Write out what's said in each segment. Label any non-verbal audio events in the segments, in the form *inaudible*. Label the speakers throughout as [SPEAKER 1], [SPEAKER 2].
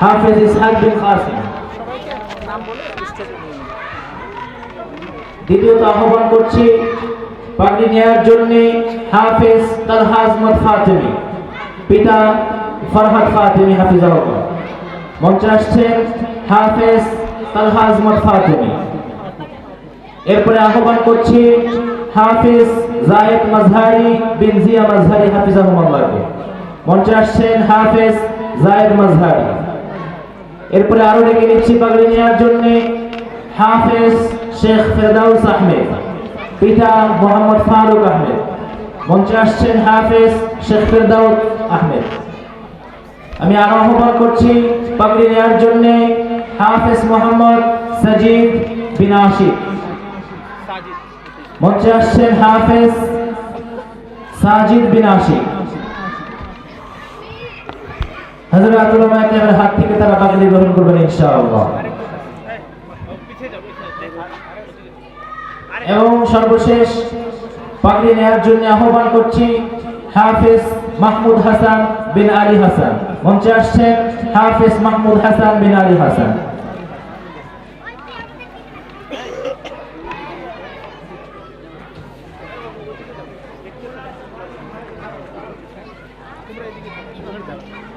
[SPEAKER 1] হাফেজ ইসহাক বিন কাসিম। দ্বিতীয়ত আহ্বান করছি পাগড়ি নেয়ার জন্য হাফেজ তালহাজ মত ফাতেমি, পিতা ফরহাদ ফাতেমি, হাফিজাহুল্লাহ। মঞ্চে আসছেন হাফেজ তালহাজ মত ফাতেমি। এরপরে আহ্বান করছি হাফিজ জায়েদ মাজহারি বিন জিয়া মাজহারি হাফিজাহুল্লাহকে মঞ্চে আসছেন হাফেজ জায়েদ মাজহারি এরপরে আরও ডেকে নিচ্ছি পাগড়ি নেওয়ার জন্য হাফেজ শেখ ফেরদাউস আহমেদ, পিতা মোহাম্মদ ফারুক আহমেদ। মঞ্চে আসছেন হাফেজ শেখ ফেরদাউস আহমেদ। আমি আরও আহ্বান করছি পাগড়ি নেওয়ার জন্য হাফেজ মোহাম্মদ সাজিদ বিন আশিক। মঞ্চে আসছেন হাফেজ সাজিদ বিন হযরত উলামা কেরামের হাত থেকে তারা পাগড়ি গ্রহণ করবেন ইনশাআল্লাহ। এবং সর্বশেষ পাগড়ি নেওয়ার জন্য আহ্বান করছি হাফেজ মাহমুদ হাসান বিন আলী হাসান। মঞ্চে আসছেন হাফেজ মাহমুদ হাসান বিন আলী হাসান।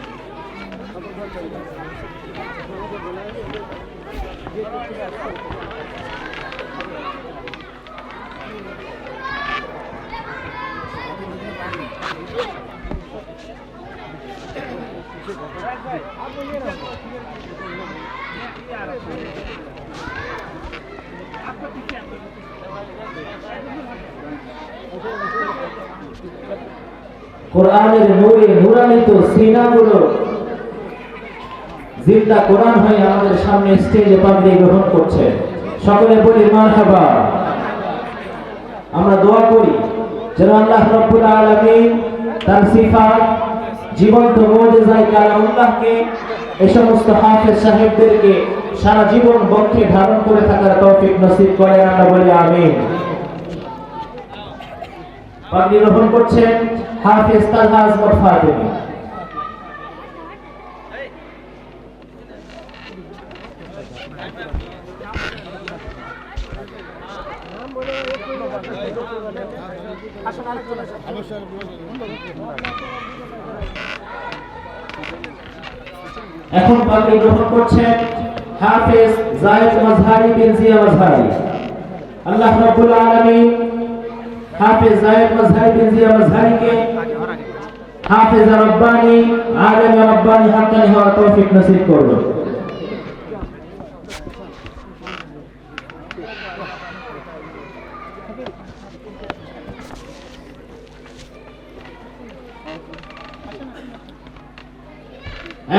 [SPEAKER 1] *laughs* কোরআনের নূরে নূরান্বিত সিনাগুলো জিন্দা কোরআন হয়ে আমাদের সামনে স্টেজে পাগড়ি গ্রহণ করছে। সকলে বলি, মারহাবা। আমরা দোয়া করি, যেন আল্লাহ রব্বুল আলামিন তার সিফাত, জীবন্ত মুজিজায় কালামুল্লাহকে এই সমস্ত হাফেজ সাহেবদেরকে সারা জীবন বক্ষে ধারণ করে থাকার তৌফিক নসিব করেন, আমরা বলি, আমিন। পাগড়ি গ্রহণ করছেন হাফেজ আজমত ফাতেমি। এখন পাগড়ি গ্রহণ করছেন হাফেজ জায়েদ মাজহারি বিন জিয়া মাজহারি আল্লাহ রাব্বুল আলামিন হাফেজ জায়েদ মাজহারি বিন জিয়া মাজহারিকে হাফেজ রব্বানি, আলেম রব্বানি হাক্কানি হওয়ার তৌফিক নসিব করুন।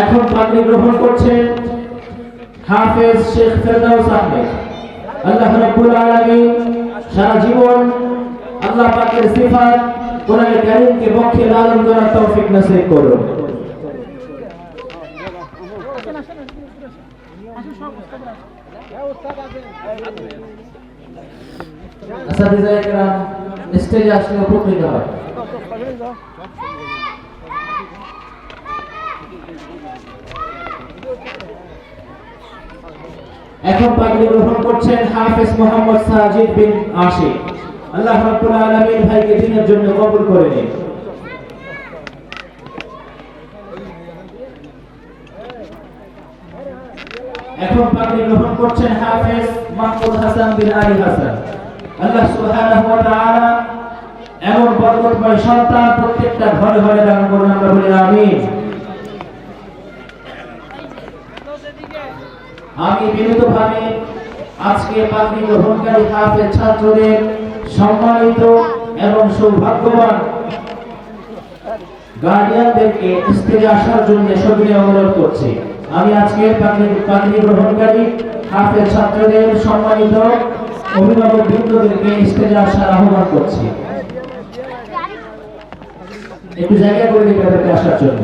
[SPEAKER 1] এখন পাগড়ি গ্রহণ করছেন হাফেজ শেখ ফেরদাউস আহমেদ। আল্লাহ রাব্বুল আলামিন সারা জীবন আল্লাহ পাকের সিফাত কোরআনে কারীমকে বক্ষে লালন করার তৌফিক নসিব করুন। স্টেজে আসলে উপকৃত হয়। এখন পাগড়ি গ্রহণ করছেন হাফেজ মোহাম্মদ সাজিদ বিন আশিক। আল্লাহ রাব্বুল আলামিন ভাইকে দিনের জন্য কবুল করে নিন। এখন পাগড়ি গ্রহণ করছেন হাফেজ মাহমুদ হাসান বিন আলী হাসান। আল্লাহ সুবহানাহু ওয়া তাআলা এমন বরকতময় সন্তান প্রত্যেকটা ঘরে ঘরে দান করুন আমরা বলি আমিন। আমি বিনীতভাবে আজকে পাগড়ি গ্রহণকারী হাফেজ ছাত্রদের সম্মানিত এবং সৌভাগ্যবান গার্ডিয়ানদেরকে আসার জন্য সবিনয় অনুরোধ করছি। আমি আজকে পাগড়ি গ্রহণকারী, হাফেজ ছাত্রদের সম্মানিত অভিভাবক বৃন্দদেরকে আসার আহ্বান করছি। একটু জায়গা করে দিতে আসার জন্য।